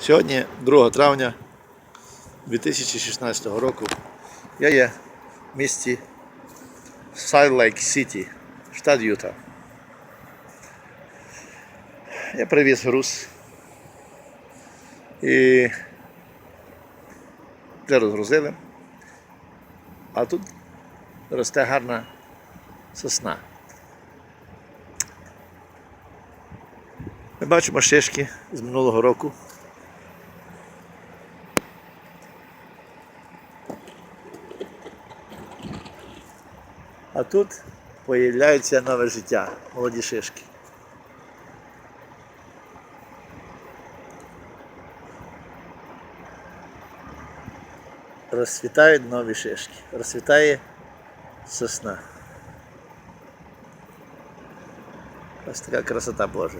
Сьогодні 2 травня 2016 року я є в місті Сайд-Лейк Сіті, штат Юта. Я привіз груз і вже розгрузили. А тут росте гарна сосна. Ми бачимо шишки з минулого року. А тут появляється нове життя, молоді шишки. Розцвітають нові шишки. Розцвітає сосна. Ось така красота Божа.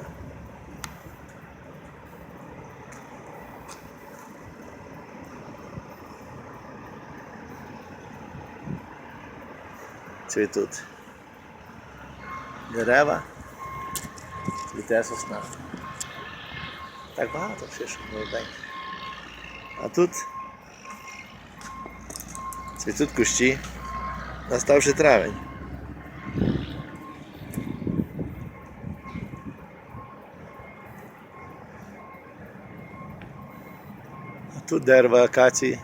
Цвітуть дерева, цвіте сосна. Так багато шишок молоденьких. А тут цвітуть кущі, наставши травень. А тут дерево акації.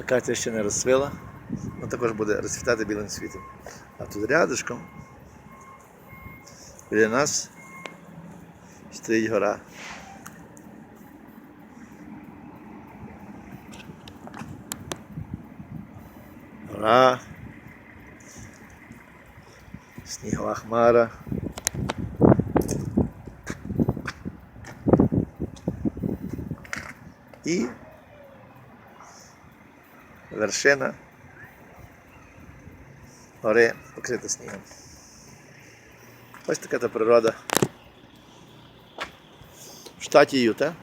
Акація ще не розцвіла, але також буде розцвітати білим світом. А тут рядышком біля нас стоїть гора. Гора. Снігова хмара. І вершина гори покрита снігом. Ось така та природа. В штаті Юта.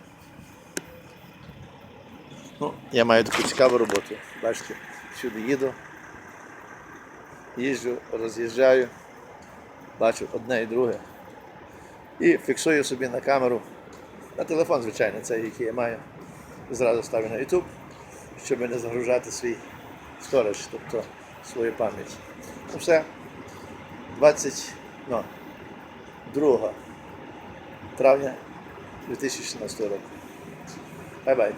Ну, я маю таку цікаву роботу. Бачите, всюди їду, їжджу, роз'їжджаю, бачу одне і друге. І фіксую собі на камеру, на телефон, звичайно, цей, який я маю. Зразу ставлю на YouTube, щоб не загружати свій сторож, тобто свою пам'ять. Ну все. 20, ну, 2 травня 2016 року. Бай-бай.